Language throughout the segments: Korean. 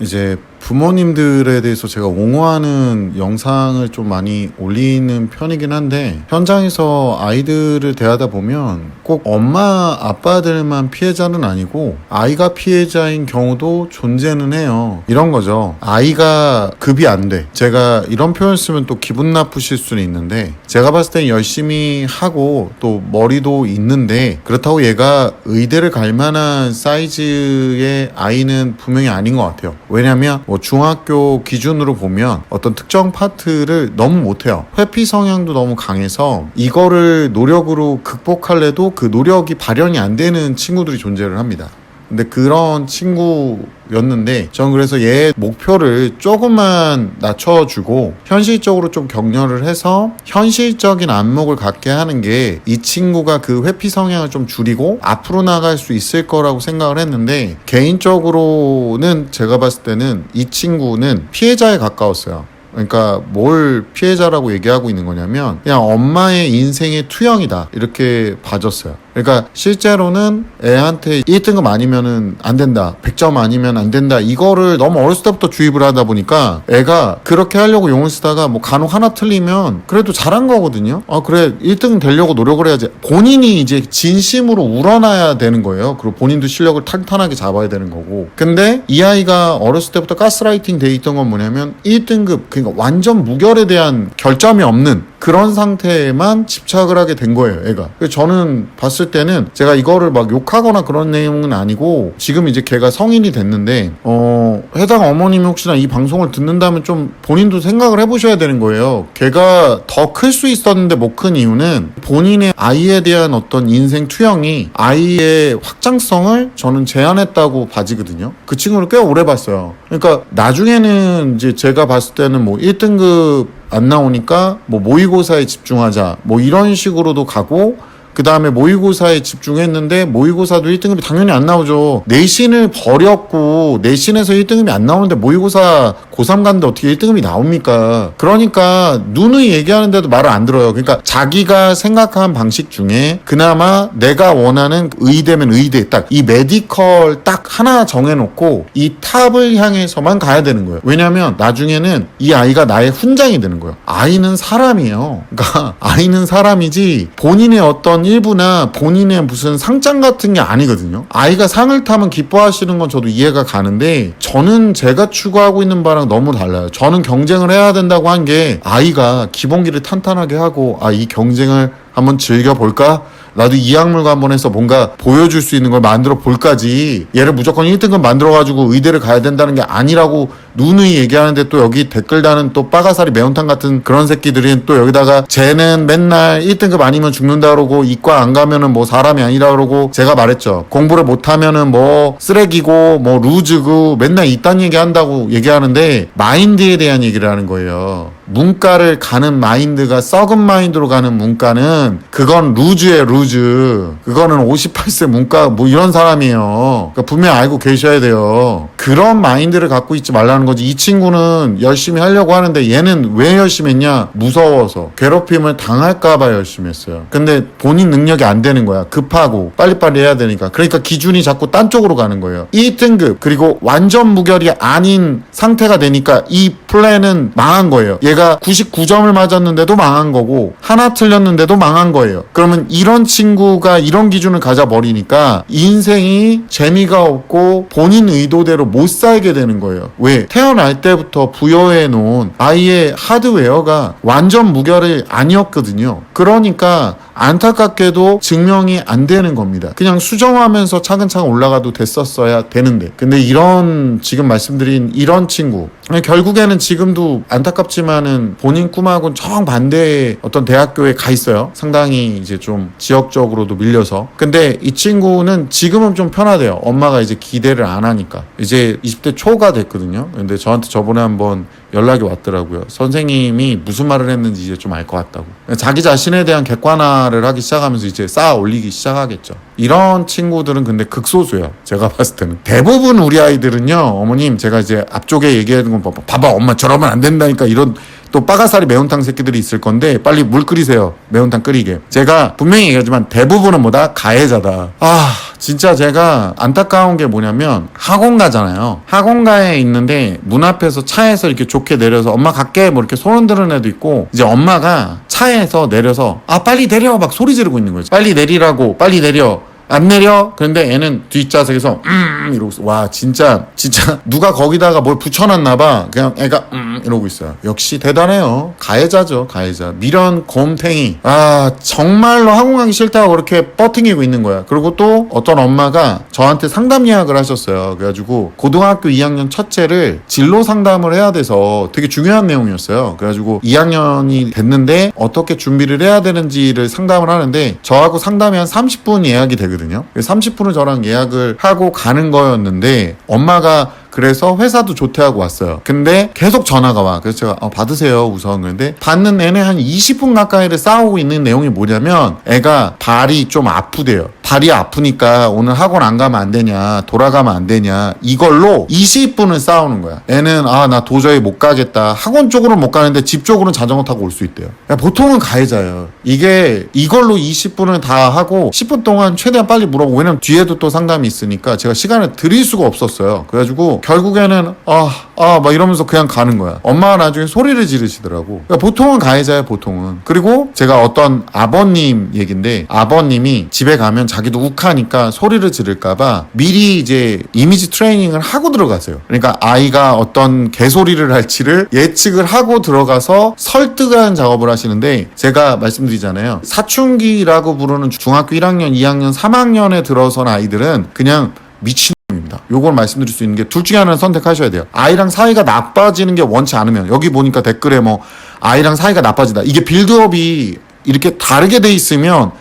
이제 부모님들에 대해서 제가 옹호하는 영상을 좀 많이 올리는 편이긴 한데 현장에서 아이들을 대하다 보면 꼭 엄마 아빠들만 피해자는 아니고 아이가 피해자인 경우도 존재는 해요. 이런 거죠. 아이가 급이 안 돼. 제가 이런 표현 쓰면 또 기분 나쁘실 수는 있는데 제가 봤을 땐 열심히 하고 또 머리도 있는데 그렇다고 얘가 의대를 갈 만한 사이즈의 아이는 분명히 아닌 것 같아요 왜냐면 뭐 중학교 기준으로 보면 어떤 특정 파트를 너무 못해요. 회피 성향도 너무 강해서 이거를 노력으로 극복할래도 그 노력이 발현이 안 되는 친구들이 존재를 합니다. 근데 그런 친구였는데 전 그래서 얘 목표를 조금만 낮춰주고 현실적으로 좀 격려를 해서 현실적인 안목을 갖게 하는 게 이 친구가 그 회피 성향을 좀 줄이고 앞으로 나갈 수 있을 거라고 생각을 했는데 개인적으로는 제가 봤을 때는 이 친구는 피해자에 가까웠어요. 그러니까 뭘 피해자라고 얘기하고 있는 거냐면 그냥 엄마의 인생의 투영이다 이렇게 봐줬어요. 그러니까 실제로는 애한테 1등급 아니면은 안 된다. 100점 아니면 안 된다. 이거를 너무 어렸을 때부터 주입을 하다 보니까 애가 그렇게 하려고 용을 쓰다가 뭐 간혹 하나 틀리면 그래도 잘한 거거든요. 아 그래 1등 되려고 노력을 해야지. 본인이 이제 진심으로 우러나야 되는 거예요. 그리고 본인도 실력을 탄탄하게 잡아야 되는 거고. 근데 이 아이가 어렸을 때부터 가스라이팅 돼 있던 건 뭐냐면 1등급 그러니까 완전 무결에 대한 결점이 없는 그런 상태에만 집착을 하게 된 거예요, 애가. 그래서 저는 봤을 때는 제가 이거를 막 욕하거나 그런 내용은 아니고 지금 이제 걔가 성인이 됐는데 어 해당 어머님이 혹시나 이 방송을 듣는다면 좀 본인도 생각을 해보셔야 되는 거예요. 걔가 더 클 수 있었는데 못 큰 이유는 본인의 아이에 대한 어떤 인생 투영이 아이의 확장성을 저는 제한했다고 봐지거든요. 그 친구를 꽤 오래 봤어요. 그러니까 나중에는 이제 제가 봤을 때는 뭐 1등급 안 나오니까 뭐 모의고사에 집중하자 뭐 이런 식으로도 가고 그 다음에 모의고사에 집중했는데 모의고사도 1등급이 당연히 안 나오죠. 내신을 버렸고 내신에서 1등급이 안 나오는데 모의고사 고3 갔는데 어떻게 1등급이 나옵니까? 그러니까 누누이 얘기하는데도 말을 안 들어요. 그러니까 자기가 생각한 방식 중에 그나마 내가 원하는 의대면 의대 딱 이 메디컬 딱 하나 정해놓고 이 탑을 향해서만 가야 되는 거예요. 왜냐하면 나중에는 이 아이가 나의 훈장이 되는 거예요. 아이는 사람이에요. 그러니까 아이는 사람이지 본인의 어떤 일부나 본인의 무슨 상장 같은 게 아니거든요. 아이가 상을 타면 기뻐하시는 건 저도 이해가 가는데 저는 제가 추구하고 있는 바랑 너무 달라요. 저는 경쟁을 해야 된다고 한 게 아이가 기본기를 탄탄하게 하고 아 이 경쟁을 한번 즐겨 볼까? 나도 이 약물과 한번 해서 뭔가 보여줄 수 있는 걸 만들어 볼까지. 얘를 무조건 1등급 만들어가지고 의대를 가야 된다는 게 아니라고 누누이 얘기하는데 또 여기 댓글 다는 또 빠가사리 매운탕 같은 그런 새끼들이 또 여기다가 쟤는 맨날 1등급 아니면 죽는다 그러고 이과 안 가면은 뭐 사람이 아니라 그러고 제가 말했죠. 공부를 못하면은 뭐 쓰레기고 뭐 루즈고 맨날 이딴 얘기 한다고 얘기하는데 마인드에 대한 얘기를 하는 거예요 문과를 가는 마인드가 썩은 마인드로 가는 문과는 그건 루즈에 루즈. 그거는 58세 문과 뭐 이런 사람이에요. 그러니까 분명히 알고 계셔야 돼요. 그런 마인드를 갖고 있지 말라는 거지. 이 친구는 열심히 하려고 하는데 얘는 왜 열심히 했냐? 무서워서. 괴롭힘을 당할까봐 열심히 했어요. 근데 본인 능력이 안 되는 거야. 급하고 빨리빨리 해야 되니까. 그러니까 기준이 자꾸 딴 쪽으로 가는 거예요. 1등급 그리고 완전 무결이 아닌 상태가 되니까 이 플랜은 망한 거예요. 얘가 99점을 맞았는데도 망한 거고 하나 틀렸는데도 망한 거예요. 그러면 이런 친구가 이런 기준을 가져버리니까 인생이 재미가 없고 본인 의도대로 못 살게 되는 거예요. 왜? 태어날 때부터 부여해 놓은 아이의 하드웨어가 완전 무결이 아니었거든요. 그러니까 안타깝게도 증명이 안 되는 겁니다. 그냥 수정하면서 차근차근 올라가도 됐었어야 되는데. 근데 이런 지금 말씀드린 이런 친구 결국에는 지금도 안타깝지만은 본인 꿈하고는 정반대의 어떤 대학교에 가 있어요. 상당히 이제 좀 지역적으로도 밀려서. 근데 이 친구는 지금은 좀 편하대요. 엄마가 이제 기대를 안 하니까. 이제 20대 초가 됐거든요. 근데 저한테 저번에 한번 연락이 왔더라고요. 선생님이 무슨 말을 했는지 이제 좀 알 것 같다고. 자기 자신에 대한 객관화 를 하기 시작하면서 이제 쌓아 올리기 시작하겠죠. 이런 친구들은 근데 극소수예요. 제가 봤을 때는. 대부분 우리 아이들은요, 어머님, 제가 이제 앞쪽에 얘기하는 건 봐봐. 봐봐, 엄마 저러면 안 된다니까 이런 또 빠가사리 매운탕 새끼들이 있을 건데 빨리 물 끓이세요. 매운탕 끓이게. 제가 분명히 얘기하지만 대부분은 뭐다 가해자다. 아 진짜 제가 안타까운 게 뭐냐면 학원 가잖아요. 학원가에 있는데 문 앞에서 차에서 이렇게 좋게 내려서 엄마 갈게 뭐 이렇게 손 흔드는 애도 있고 이제 엄마가 차에서 내려서 아 빨리 내려 막 소리 지르고 있는 거지. 빨리 내리라고 빨리 내려. 안 내려? 그런데 애는 뒷좌석에서 음 이러고 있어. 와 진짜 진짜 누가 거기다가 뭘 붙여놨나 봐. 그냥 애가 음 이러고 있어요. 역시 대단해요. 가해자죠 가해자. 미련 곰탱이. 아 정말로 학원 가기 싫다고 그렇게 뻗팅이고 있는 거야. 그리고 또 어떤 엄마가 저한테 상담 예약을 하셨어요. 그래가지고 고등학교 2학년 첫째를 진로 상담을 해야 돼서 되게 중요한 내용이었어요. 그래가지고 2학년이 됐는데 어떻게 준비를 해야 되는지를 상담을 하는데 저하고 상담이 한 30분 예약이 되거든요. 30분을 저랑 예약을 하고 가는 거였는데 엄마가 그래서 회사도 좋대 하고 왔어요. 근데 계속 전화가 와. 그래서 제가 어, 받으세요 우선 그런데 받는 내내 한 20분 가까이를 싸우고 있는 내용이 뭐냐면 애가 발이 좀 아프대요. 발이 아프니까 오늘 학원 안 가면 안 되냐 돌아가면 안 되냐 이걸로 20분을 싸우는 거야. 애는 아 나 도저히 못 가겠다. 학원 쪽으로는 못 가는데 집 쪽으로는 자전거 타고 올 수 있대요. 야, 보통은 가해자예요. 이게 이걸로 20분을 다 하고 10분 동안 최대한 빨리 물어보고 왜냐면 뒤에도 또 상담이 있으니까 제가 시간을 드릴 수가 없었어요. 그래가지 고 결국에는 아, 아, 막 이러면서 그냥 가는 거야. 엄마가 나중에 소리를 지르시더라고. 그러니까 보통은 가해자야, 보통은. 그리고 제가 어떤 아버님 얘긴데 아버님이 집에 가면 자기도 욱하니까 소리를 지를까봐 미리 이제 이미지 트레이닝을 하고 들어가세요. 그러니까 아이가 어떤 개소리를 할지를 예측을 하고 들어가서 설득하는 작업을 하시는데 제가 말씀드리잖아요. 사춘기라고 부르는 중학교 1학년, 2학년, 3학년에 들어선 아이들은 그냥 미친 입니다. 요걸 말씀드릴 수 있는 게 둘 중에 하나는 선택하셔야 돼요. 아이랑 사이가 나빠지는 게 원치 않으면 여기 보니까 댓글에 뭐 아이랑 사이가 나빠지다. 이게 빌드업이 이렇게 다르게 돼 있으면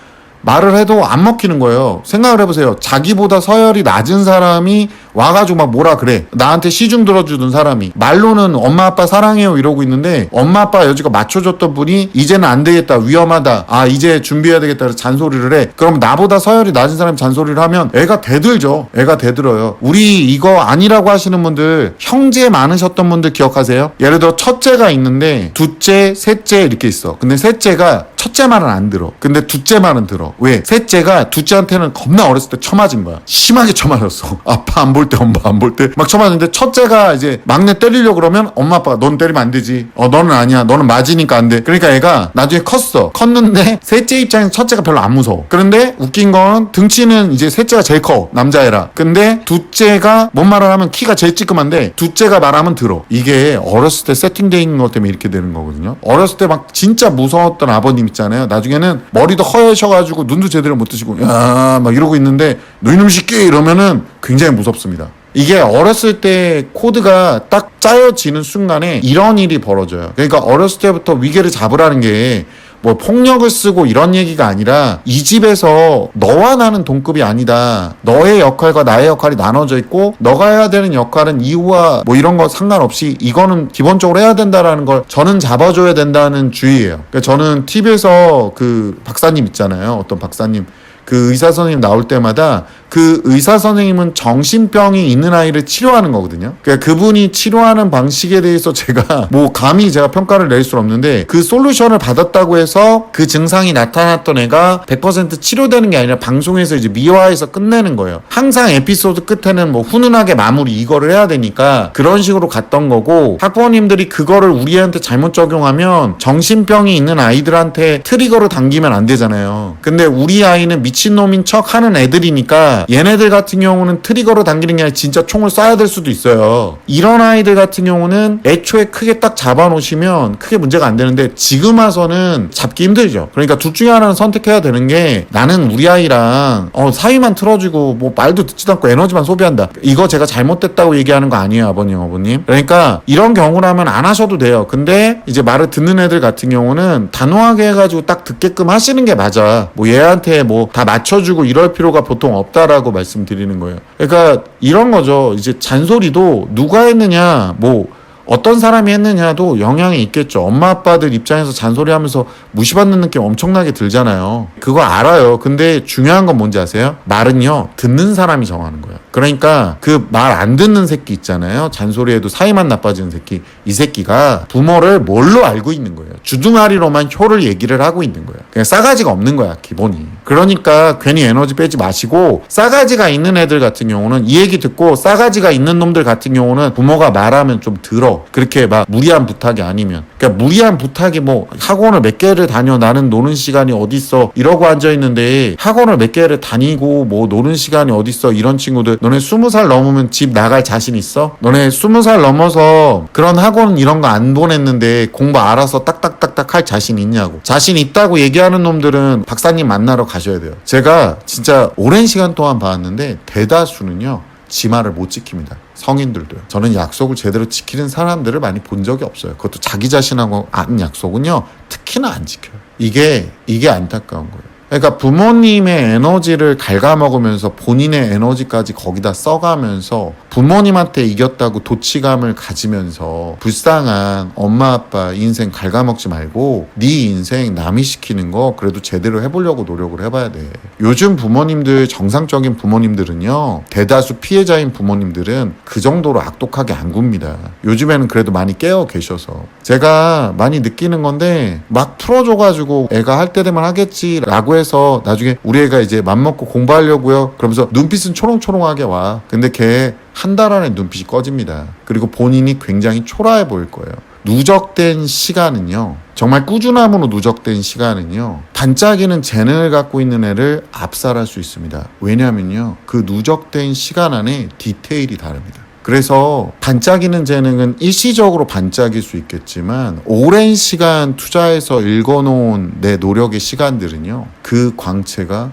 말을 해도 안 먹히는 거예요. 생각을 해보세요. 자기보다 서열이 낮은 사람이 와가지고 막 뭐라 그래. 나한테 시중 들어주던 사람이. 말로는 엄마 아빠 사랑해요 이러고 있는데 엄마 아빠 여지가 맞춰줬던 분이 이제는 안 되겠다. 위험하다. 아, 이제 준비해야 되겠다. 잔소리를 해. 그럼 나보다 서열이 낮은 사람이 잔소리를 하면 애가 대들죠. 애가 대들어요. 우리 이거 아니라고 하시는 분들 형제 많으셨던 분들 기억하세요? 예를 들어 첫째가 있는데 둘째, 셋째 이렇게 있어. 근데 셋째가 첫째 말은 안 들어. 근데 둘째 말은 들어. 왜? 셋째가 둘째한테는 겁나 어렸을 때 쳐맞은 거야. 심하게 쳐맞았어. 아빠 안 볼 때, 엄마 안 볼 때. 막 쳐맞는데 첫째가 이제 막내 때리려고 그러면 엄마 아빠가 넌 때리면 안 되지. 어, 너는 아니야. 너는 맞으니까 안 돼. 그러니까 애가 나중에 컸어. 컸는데 셋째 입장에서 첫째가 별로 안 무서워. 그런데 웃긴 건 등치는 이제 셋째가 제일 커. 남자애라. 근데 둘째가 뭔 말을 하면 키가 제일 찌끔한데 둘째가 말하면 들어. 이게 어렸을 때 세팅돼 있는 것 때문에 이렇게 되는 거거든요. 어렸을 때 막 진짜 무서웠던 아버님 있잖아요. 나중에는 머리도 허여셔가지고 눈도 제대로 못 뜨시고 야 막 이러고 있는데 너희놈 새끼 이러면은 굉장히 무섭습니다. 이게 어렸을 때 코드가 딱 짜여지는 순간에 이런 일이 벌어져요. 그러니까 어렸을 때부터 위계를 잡으라는 게 뭐 폭력을 쓰고 이런 얘기가 아니라 이 집에서 너와 나는 동급이 아니다. 너의 역할과 나의 역할이 나눠져 있고 너가 해야 되는 역할은 이유와 뭐 이런 거 상관없이 이거는 기본적으로 해야 된다라는 걸 저는 잡아줘야 된다는 주의예요. 그러니까 저는 TV에서 그 박사님 있잖아요. 어떤 박사님 그 의사 선생님 나올 때마다 그 의사 선생님은 정신병이 있는 아이를 치료하는 거거든요. 그러니까 그분이 치료하는 방식에 대해서 제가 뭐 감히 제가 평가를 낼 수는 없는데 그 솔루션을 받았다고 해서 그 증상이 나타났던 애가 100% 치료되는 게 아니라 방송에서 이제 미화해서 끝내는 거예요. 항상 에피소드 끝에는 뭐 훈훈하게 마무리 이거를 해야 되니까 그런 식으로 갔던 거고 학부모님들이 그거를 우리한테 잘못 적용하면 정신병이 있는 아이들한테 트리거를 당기면 안 되잖아요. 근데 우리 아이는 미 친놈인 척 하는 애들이니까 얘네들 같은 경우는 트리거로 당기는 게 아니라 진짜 총을 쏴야 될 수도 있어요. 이런 아이들 같은 경우는 애초에 크게 딱 잡아놓으시면 크게 문제가 안 되는데 지금 와서는 잡기 힘들죠. 그러니까 둘 중에 하나는 선택해야 되는 게 나는 우리 아이랑 어, 사위만 틀어주고 뭐 말도 듣지도 않고 에너지만 소비한다. 이거 제가 잘못됐다고 얘기하는 거 아니에요, 아버님, 어머님. 그러니까 이런 경우라면 안 하셔도 돼요. 근데 이제 말을 듣는 애들 같은 경우는 단호하게 해가지고 딱 듣게끔 하시는 게 맞아. 뭐 얘한테 뭐다 맞춰주고 이럴 필요가 보통 없다라고 말씀드리는 거예요. 그러니까 이런 거죠. 이제 잔소리도 누가 했느냐, 뭐 어떤 사람이 했느냐도 영향이 있겠죠. 엄마 아빠들 입장에서 잔소리 하면서 무시받는 느낌 엄청나게 들잖아요. 그거 알아요. 근데 중요한 건 뭔지 아세요? 말은요 듣는 사람이 정하는 거예요. 그러니까 그 말 안 듣는 새끼 있잖아요. 잔소리해도 사이만 나빠지는 새끼. 이 새끼가 부모를 뭘로 알고 있는 거예요. 주둥아리로만 효를 얘기를 하고 있는 거예요. 그냥 싸가지가 없는 거야, 기본이. 그러니까 괜히 에너지 빼지 마시고 싸가지가 있는 애들 같은 경우는 이 얘기 듣고 싸가지가 있는 놈들 같은 경우는 부모가 말하면 좀 들어. 그렇게 막 무리한 부탁이 아니면. 그러니까 무리한 부탁이 뭐 학원을 몇 개를 다녀 나는 노는 시간이 어딨어 이러고 앉아 있는데 학원을 몇 개를 다니고 뭐 노는 시간이 어딨어 이런 친구들 너네 스무 살 넘으면 집 나갈 자신 있어? 너네 스무 살 넘어서 그런 학원 이런 거 안 보냈는데 공부 알아서 딱딱딱 딱할 자신 있냐고 자신 있다고 얘기하는 놈들은 박사님 만나러 가셔야 돼요 제가 진짜 오랜 시간 동안 봤는데 대다수는요 지 말을 못 지킵니다. 성인들도요. 저는 약속을 제대로 지키는 사람들을 많이 본 적이 없어요. 그것도 자기 자신하고 안 약속은요, 특히나 안 지켜요. 이게, 이게 안타까운 거예요. 그러니까 부모님의 에너지를 갉아먹으면서 본인의 에너지까지 거기다 써가면서 부모님한테 이겼다고 도치감을 가지면서 불쌍한 엄마 아빠 인생 갉아먹지 말고 네 인생 남이 시키는 거 그래도 제대로 해보려고 노력을 해봐야 돼. 요즘 부모님들 정상적인 부모님들은요 대다수 피해자인 부모님들은 그 정도로 악독하게 안 굽니다. 요즘에는 그래도 많이 깨어 계셔서 제가 많이 느끼는 건데 막 풀어줘가지고 애가 할 때 되면 하겠지라고 해서 나중에 우리 애가 이제 맘 먹고 공부하려고요. 그러면서 눈빛은 초롱초롱하게 와. 근데 걔 한 달 안에 눈빛이 꺼집니다. 그리고 본인이 굉장히 초라해 보일 거예요. 누적된 시간은요. 정말 꾸준함으로 누적된 시간은요. 반짝이는 재능을 갖고 있는 애를 압살할 수 있습니다. 왜냐면요. 그 누적된 시간 안에 디테일이 다릅니다. 그래서 반짝이는 재능은 일시적으로 반짝일 수 있겠지만 오랜 시간 투자해서 읽어놓은 내 노력의 시간들은요. 그 광채가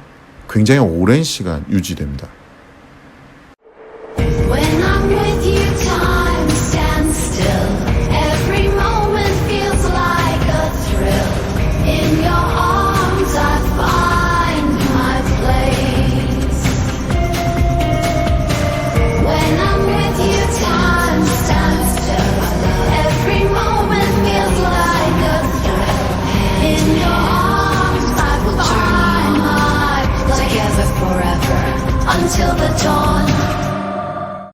굉장히 오랜 시간 유지됩니다.